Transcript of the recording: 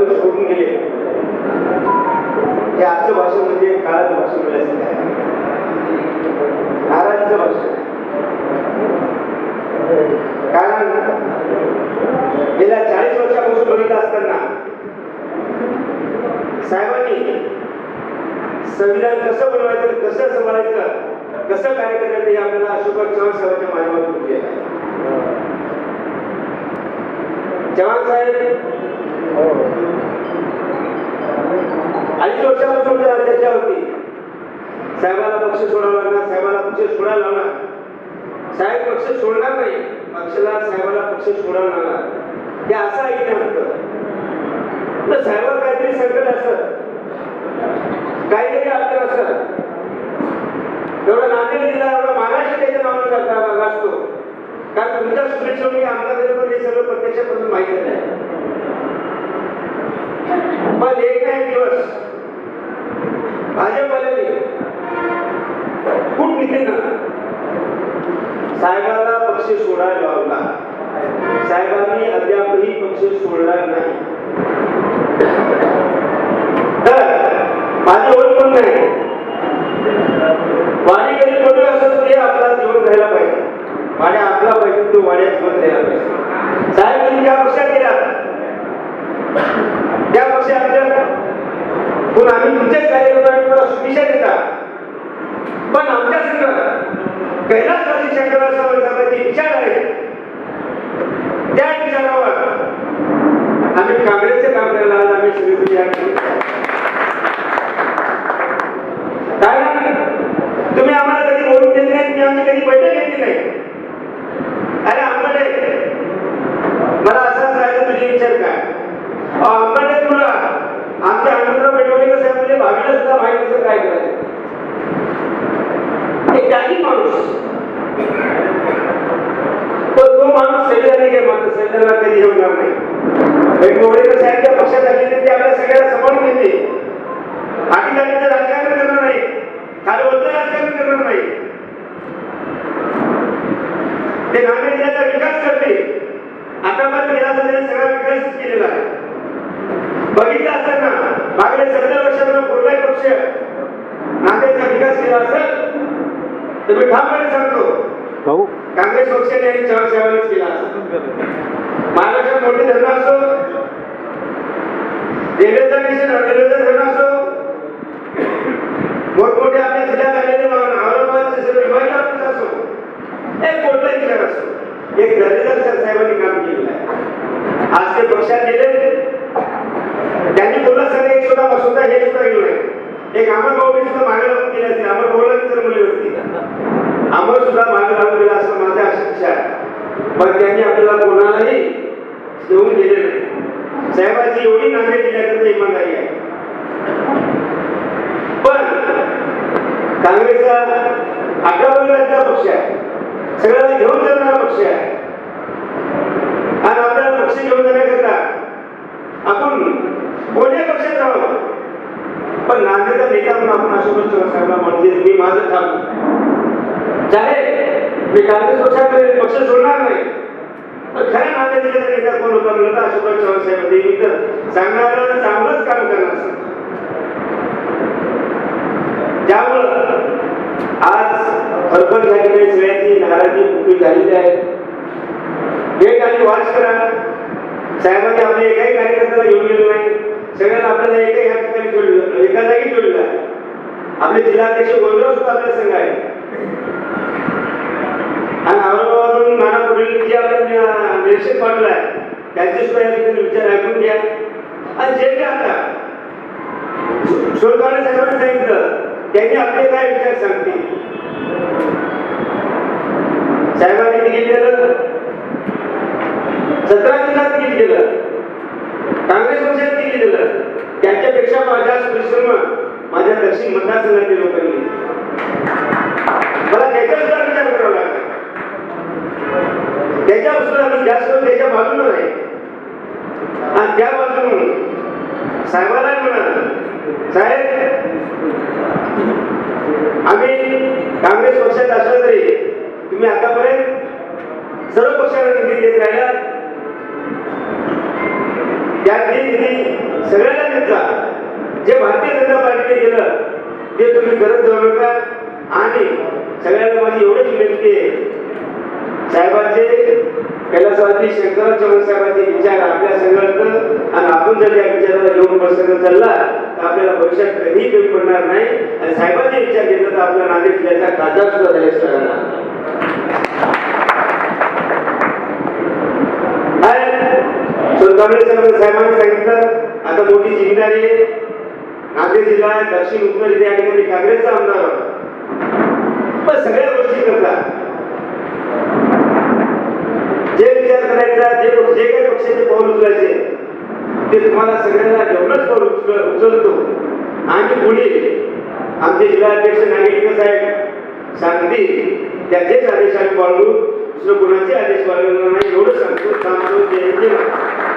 दारू सोडून गेले. हे आजचं भाषण म्हणजे काळाचं भाषण मिळायचं आहे नाराजीचं भाषण. कारण गेल्या चाळीस वर्षापासून बघितलं असताना साहेबांनी संविधान कसं बनवायचं कसं सांभाळायचं कसं कार्य करायचं हे आपल्याला अशोक चव्हाण साहेबांच्या माध्यमातून केलं चव्हाण साहेब. अडीच वर्षापासून त्या चर्चा होती साहेबाला पक्ष सोडावा लागणार साहेबाला पक्ष सोडायला लावणार साहेब पक्ष सोडणार नाही पक्षाला साहेबाला पक्ष सोडायला लागणार. हे असं ऐकलं होतं तर साहेबाला काहीतरी संकट असत. काहीतरी अडचण असत. एवढा नांदेड जिल्हा एवढा महाराष्ट्र त्याच्या नावानं जाता गाजतो कारण तुमच्या शुभेच्छेमुळे आमदार पण हे सगळं प्रत्यक्षापासून माहिती नाही. पण एक ना एक दिवस भाजपवाल्यांनी खूप निधीनं साहेबाला पक्ष सोडायला लावला. साहेबांनी अद्यापही पक्ष सोडला नाही तर माझी ओळख पण नाही वाणीकरी कोणी असं ते आपला जीवन राहायला पाहिजे वाड्या आपला पाहिजे तो वाड्या पाहिजे साहेब तुम्ही ज्या पक्षात गेला त्या पक्षात पण आम्ही तुमच्याच कार्यक्रमाने तुम्हाला शुभेच्छा देता पण आमच्या संघ कैलास कैलासवासी शंकरराव साहेबांचे विचार आहे त्या विचारावर आम्ही काँग्रेसचे काम करायला आज आम्ही सगळे विचार केले. कारण तुम्ही आम्हाला कधी बोलून देत नाही तुम्ही आमची कधी बैठक घेतली नाही अरे आंबटे मला असं सांगायचं तुझे विचार काय अहो, आंबटे तुला आमच्या आनंदराव पेटवलेकर साहेब म्हणजे भावीला सुद्धा माहिती नसेल काय करायचं एक त्यागी माणूस पण तो माणूस सैन्याने घे मात्र सैन्याला कधी होणार मोडेकर साहेबच्या पक्षात आलेले ते आपल्या सगळ्याला सांभाळून घेते. अटीकाटीचं राजकारण करणार नाही. खालवरचं राजकारण करणार नाही. ते नांदेड जिल्ह्याचा विकास करते. आतापर्यंत गेला तर त्यांनी सगळा विकास केलेला आहे. बघितलं असताना मागील सत्तर वर्षात कुठलाही पक्ष नांदेडचा विकास केला असेल तर मी ठामपणे सांगतो भाऊ. काँग्रेस पक्षाने आणि चव्हाण साहेबांनीच केला असेल. महाराष्ट्रात मोठे धरण असो रेल्वेचा मिशन धरण असो मोठमोठे आपल्या जिल्ह्यात आलेले असो एक कोणताही असो. एक साहेबांनी काम केलेलं आहे. आज ते पक्षात गेले त्यांनी बोलत सर एक सुद्धा सुद्धा हे सुद्धा एक अमर भाऊ सुद्धा मागे लागून गेले अमर भाऊला तर मुली होती अमर सुद्धा मागे लागून गेला असं माझ्या अशिक्षा आहे पण त्यांनी आपल्याला घेऊन गेले नाही. साहेबांची एवढी नांदेड दिल्याकरता इमानदारी आहे. पण काँग्रेसचा अकरा वर्गाचा पक्ष आहे. सगळ्यांना घेऊन जाणारा पक्ष आहे. आणि आपल्याला पक्ष घेऊन जाण्याकरता आपण कोणत्या पक्षात राहावं? पण नांदेडचा नेता म्हणून आपण अशोक साहेबांना म्हणजे मी माझं ठाकू जाहीर मी काँग्रेस पक्षाकडे पक्ष सोडणार नाही. पण खऱ्या नांदेड जिल्ह्याचा नेता कोण होता तर अशोक चव्हाण साहेब होते मी तर सांगणार चांगलंच काम करणार त्यामुळं आज खरोखर या ठिकाणी सगळ्यांची नाराजी मोठी झालेली आहे. एक आणि वाच करा. साहेबांनी आपल्या एकाही कार्यकर्त्याला घेऊन गेलो नाही. सगळ्यांना आपल्याला एकही ह्या ठिकाणी जोडलं एका जागी जोडलं आहे. आपले जिल्हाध्यक्ष गोविंदराव सुद्धा आपल्या संघ आहे. आणि औरंगाबादून नाना पुढील जे आपल्या निरीक्षक पाठवलं आहे. त्यांचे सुद्धा या ठिकाणी विचार ऐकून घ्या. आणि जे काय आता सोनकाळे साहेबांनी सांगितलं त्यांनी आपले काय विचार सांगतील? साहेबांनी तिकीट गेलं सतरा दिवसात तिकीट गेलं काँग्रेस पक्षात तिकीट गेलं त्यांच्यापेक्षा माझ्या परिश्रम माझ्या दक्षिण मतदारसंघातील लोकांनी मला त्याचा सुद्धा विचार करावा लागला त्याच्यापासून आम्ही जास्त त्याच्या बाजूला नाही आणि त्या बाजून साहेबाला म्हणा साहेब आम्ही काँग्रेस पक्षात असलो तरी तुम्ही आतापर्यंत सर्व पक्षाला निधी देत राहिला. त्या निधी सगळ्यांना देता. जे भारतीय जनता पार्टीने केलं ते तुम्ही करत जाऊ नका. आणि सगळ्यांना माझी एवढीच विनंती आहे. साहेबांचे कैलासवादी शंकरराव चव्हाण साहेबांचे विचार आपल्या संघात आणि आपण जर त्या विचाराला घेऊन प्रसंग चालला तर आपल्याला भविष्यात कधीही कमी पडणार नाही. आणि साहेबांचे विचार घेतलं तर आपल्या नांदेड जिल्ह्याचा खासदार सुद्धा झाले. सगळ्यांना साहेबांनी सांगितलं आता मोठी जिम्मेदारी आहे नांदेड जिल्हा दक्षिण उत्तर इथे या ठिकाणी काँग्रेसचा आमदार मुली आमचे जिल्हाध्यक्ष नागेंद्र साहेब सांगतील. त्याचेच आदेश आम्ही पाळू दुसरं कोणाचे आदेश पाळणार नाही एवढं सांगतो. सांगतो